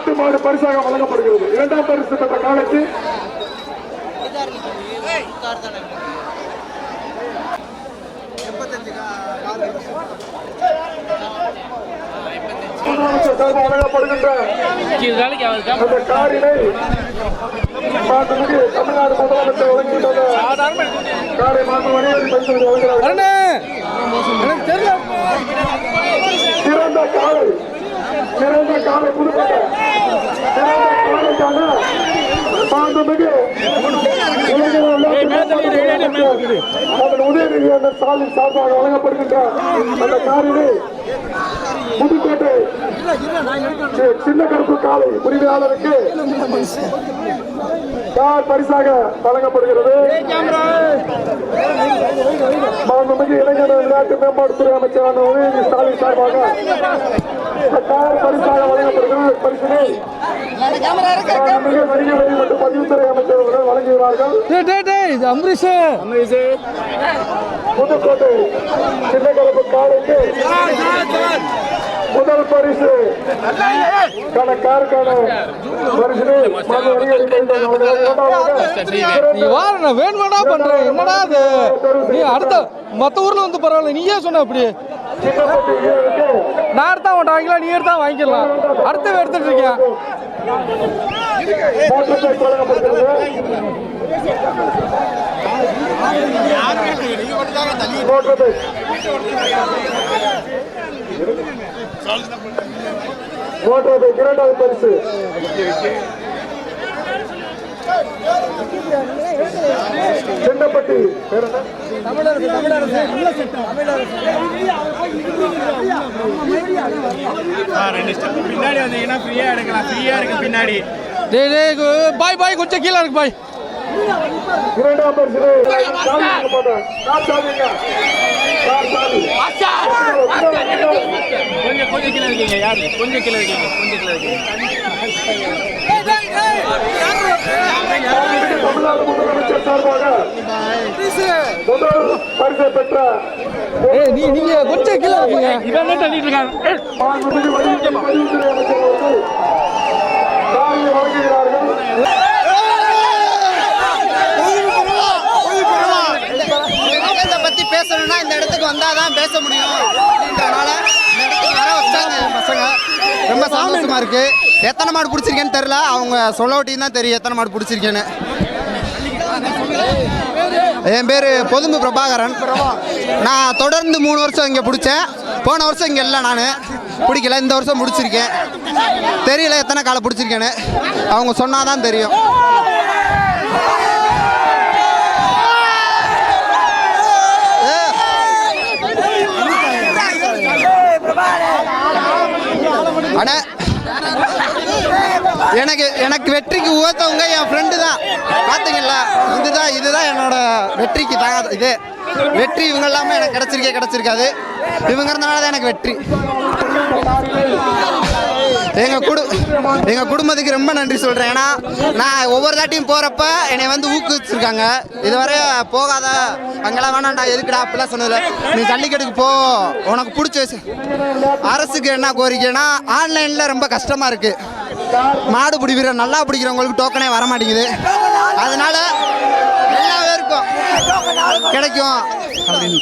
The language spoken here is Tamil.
நாட்டு மாடு பரிசாக வழங்கப்படுகிறது. இரண்டாம் பரிசு பெற்ற மாண்புமிகு தமிழ்நாடு முதலமைச்சர் வழங்குகின்ற காரை மாற்று வணிகர் பரிசு வழங்குகிறார் சிறந்த காலை சிறந்த காலை புதுக்கோட்டை மாண்புமிகு அதன் உதயநிதி ஸ்டாலின் சார்பாக வழங்கப்படுகின்ற அந்த காரினை புதுக்கோட்டை சின்ன கருப்பு காலை உரிமையாளருக்கு கார் பரிசாக வழங்கப்படுகிறது. மாண்புமிகு இளைஞர் விளையாட்டு மேம்பாட்டுத்துறை அமைச்சரான உதயநிதி ஸ்டாலின் சார்பாக கார் பரிசாக வழங்கப்படுகிறது பரிசினை மாண்புமிகு வணிக வரி மற்றும் பதிவுத்துறை அமைச்சர் அவர்கள் வழங்குகிறார்கள். டேய் டேய் டேய் இது அம்பரீஷ் புதுக்கோட்டை சின்ன கருப்பு காலைக்கு முதல் பரிசு. கன காருக்கான பரிசினை மாண்பு வணிக வரி பதிவுத்துறை அவர்கள் இரண்டாவதாக நீ வார நான் வேணுமாடா பண்றேன். என்னடா அது நீ அடுத்த மத்த ஊர்ல வந்து பரவாயில்ல. நீயே சொன்ன அப்படி சின்னப்பட்டி வீரருக்கு நான் எடுத்தா உன்ட்ட வாங்கிக்கலாம் நீ எடுத்தா வாங்கிக்கலாம். அடுத்து எடுத்துட்டு இருக்கேன் இரண்டாவது பரிசு பேர் ஸ்டெப் பின்னாடி வந்தீங்கன்னா ஃப்ரீயா எடுக்கலாம். ஃப்ரீயா இருக்கு பின்னாடி. டேய் டேய் கு- பாய் பாய் கொஞ்சம் கீழே இருக்கு பாய். இரண்டாம். கொஞ்சம் கொஞ்சம் கீழே இருக்கீங்க யாரு? கொஞ்சம் கீழே இருக்கீங்க கொஞ்சம் கீழே இருக்கீங்க. தமிழ்நாடு முதலமைச்சர் சார்பாக முதல் பரிசை பெற்ற ஏய் நீ நீங்க கொஞ்சம் கீழே இருக்கீங்க இவன் தான் தள்ளிட்டு இருக்காங்க அமைச்சர் அவர்கள் வழங்குகிறார்கள் பேசணும்னா இந்த இடத்துக்கு வந்தாதான் பேச முடியும் அப்படின்றனால இந்த இடத்துக்கு வர வச்சாங்க பசங்க ரொம்ப சந்தோஷமா இருக்கு எத்தனை மாடு பிடிச்சிருக்கேன்னு தெரியல அவங்க சொல்ல தான் தெரியும் எத்தனை மாடு பிடிச்சிருக்கேன்னு என் பேர் பொதும்பு பிரபாகரன். நான் தொடர்ந்து மூணு வருஷம் இங்கே பிடிச்சேன். போன வருஷம் இங்கே இல்லை நான். பிடிக்கல. இந்த வருஷம் பிடிச்சிருக்கேன் தெரியல எத்தனை காலை பிடிச்சிருக்கேன்னு. அவங்க சொன்னாதான் தெரியும். அட எனக்கு எனக்கு வெற்றிக்கு உகத்தவங்க என் ஃப்ரெண்டு தான். பார்த்தீங்களா? இதுதான் இதுதான் என்னோட வெற்றிக்கு தான் இது. வெற்றி இவங்க இல்லாமல் எனக்கு கிடச்சிருக்கே கிடச்சிருக்காது. இவங்க இருந்தனால தான் எனக்கு வெற்றி. எங்கள் குடு எங்கள் குடும்பத்துக்கு ரொம்ப நன்றி சொல்கிறேன் ஏன்னா நான் ஒவ்வொரு தாட்டியும் போகிறப்ப என்னை வந்து ஊக்குவிச்சிருக்காங்க. இதுவரை போகாத அங்கெல்லாம் வேணாம்டா எதுக்குடா அப்படிலாம் சொன்னதில்ல. நீ ஜல்லிக்கட்டுக்கு போ உனக்கு பிடிச்ச அரசுக்கு என்ன கோரிக்கைன்னா ஆன்லைனில் ரொம்ப கஷ்டமாக இருக்குது மாடு பிடிக்கிற நல்லா பிடிக்கிறவங்களுக்கு டோக்கனே வர மாட்டேங்குது அதனால எல்லா பேருக்கும் கிடைக்கும். அப்படின்னு